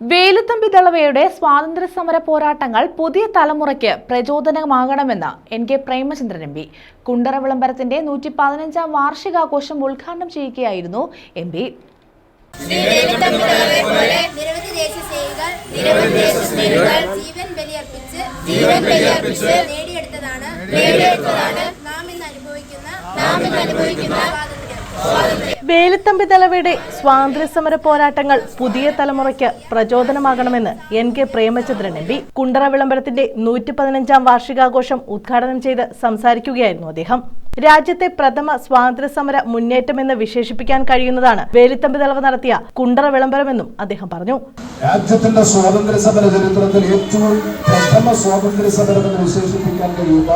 വേലുത്തമ്പി ദളവയുടെ സ്വാതന്ത്ര്യ സമര പോരാട്ടങ്ങൾ പുതിയ തലമുറയ്ക്ക് പ്രചോദനമാകണമെന്ന് N K Premachandran M P. Kundara വിളംബരത്തിന്റെ നൂറ്റി പതിനഞ്ചാം വാർഷികാഘോഷം ഉദ്ഘാടനം ചെയ്യുകയായിരുന്നു എം പി. നേടിയെടുത്തതാണ് നാം ഇന്ന് അനുഭവിക്കുന്ന സ്വാതന്ത്ര്യം. വേലുത്തമ്പി തലവയുടെ സ്വാതന്ത്ര്യ സമര പോരാട്ടങ്ങൾ പുതിയ തലമുറയ്ക്ക് പ്രചോദനമാകണമെന്ന് N K Premachandran M P Kundara വിളംബരത്തിന്റെ നൂറ്റി പതിനഞ്ചാം വാർഷികാഘോഷം ഉദ്ഘാടനം ചെയ്ത് സംസാരിക്കുകയായിരുന്നു അദ്ദേഹം. രാജ്യത്തെ പ്രഥമ സ്വാതന്ത്ര്യ സമര മുന്നേറ്റമെന്ന് വിശേഷിപ്പിക്കാൻ കഴിയുന്നതാണ് വേലുത്തമ്പി ദളവ നടത്തിയ കുണ്ടറ വിളംബരമെന്നും അദ്ദേഹം പറഞ്ഞു. രാജ്യത്തിന്റെ സ്വാതന്ത്ര്യ സമര ചരിത്രത്തിൽ ഏറ്റവും പ്രഥമ സ്വാതന്ത്ര്യ എന്ന് വിശേഷിപ്പിക്കാൻ കഴിയുന്ന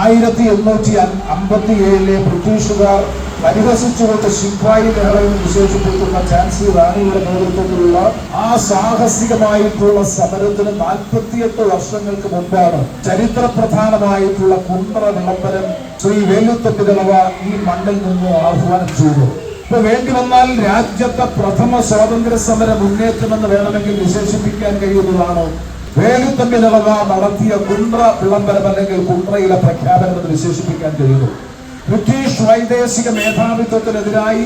ആയിരത്തി എണ്ണൂറ്റി അമ്പത്തി ഏഴിലെ ബ്രിട്ടീഷുകാർ പരിഹസിച്ചുകൊണ്ട് ശിഖായി ലഹളയിൽ വിശേഷിപ്പിക്കുന്ന ഝാൻസി റാണിയുടെ നേതൃത്വത്തിലുള്ള ആ സാഹസികമായിട്ടുള്ള സമരത്തിന് നാൽപ്പത്തിയെട്ട് വർഷങ്ങൾക്ക് മുമ്പാണ് ചരിത്ര പ്രധാനമായിട്ടുള്ള കുണ്ടറ വിളംബരം ശ്രീ വേലുത്തപ്പിതളവ ഈ മണ്ണിൽ നിന്ന് ആഹ്വാനം ചെയ്തു. ഇപ്പൊ വേണ്ടി വന്നാൽ രാജ്യത്തെ പ്രഥമ സ്വാതന്ത്ര്യ സമര മുന്നേറ്റമെന്ന് വേണമെങ്കിൽ വിശേഷിപ്പിക്കാൻ കഴിയുന്നതാണ്. വേലുത്തമ്പി നിലവ നടത്തിയ കുണ്ട്ര വിളംബരം അല്ലെങ്കിൽ കുണ്ട്രയിലെ പ്രഖ്യാപനം എന്ന് വിശേഷിപ്പിക്കാൻ കഴിയുന്നു. ബ്രിട്ടീഷ് വൈദേശിക മേധാവിത്വത്തിനെതിരായി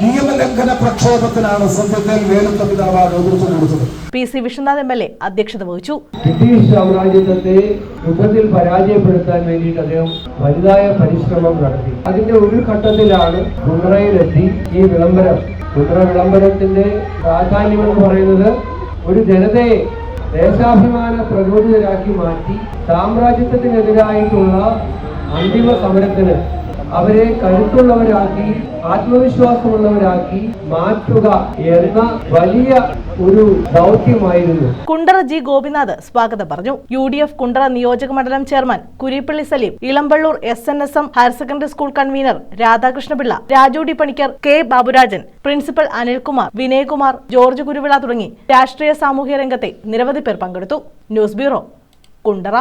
നിയമലംഘന പ്രക്ഷോഭത്തിനാണ് സത്യത്തിൽ വേലുത്തമ്പി പിതാവ് നേതൃത്വം കൊടുത്തത്. P C Vishwanath M L A അധ്യക്ഷത വഹിച്ചു. ബ്രിട്ടീഷ് സാമ്രാജ്യത്തെ യുദ്ധത്തിൽ പരാജയപ്പെടുത്താൻ വേണ്ടിയിട്ട് അദ്ദേഹം വലുതായ പരിശ്രമം നടത്തി. അതിന്റെ ഒരു ഘട്ടത്തിലാണ് കുണ്ട്രയിലെത്തി ഈ വിളംബരം. കുണ്ട്ര വിളംബരത്തിന്റെ പ്രാധാന്യം എന്ന് പറയുന്നത് ഒരു ജനതയെ ദേശാഭിമാന പ്രചോദിതരാക്കി മാറ്റി സാമ്രാജ്യത്വത്തിനെതിരായിട്ടുള്ള അന്തിമ സമരത്തിന് അവരെ കരുത്തുള്ളവരാക്കി ആത്മവിശ്വാസമുള്ളവരാക്കി മാറ്റുക എന്ന വലിയ ഒരു ദൗത്യമായിരുന്നു. കുണ്ടറ ജി ഗോപിനാഥ് സ്വാഗതം പറഞ്ഞു. യു ഡി എഫ് കുണ്ടറ നിയോജക മണ്ഡലം chairman Kurippally Saleem Elampalloor S N S M higher secondary school convener Radhakrishnapillai Raju D Panicker K Baburajan principal Anilkumar Vinayakumar George Kuruvila തുടങ്ങി രാഷ്ട്രീയ സാമൂഹ്യ രംഗത്തെ നിരവധി പേർ പങ്കെടുത്തു. News bureau Kundara.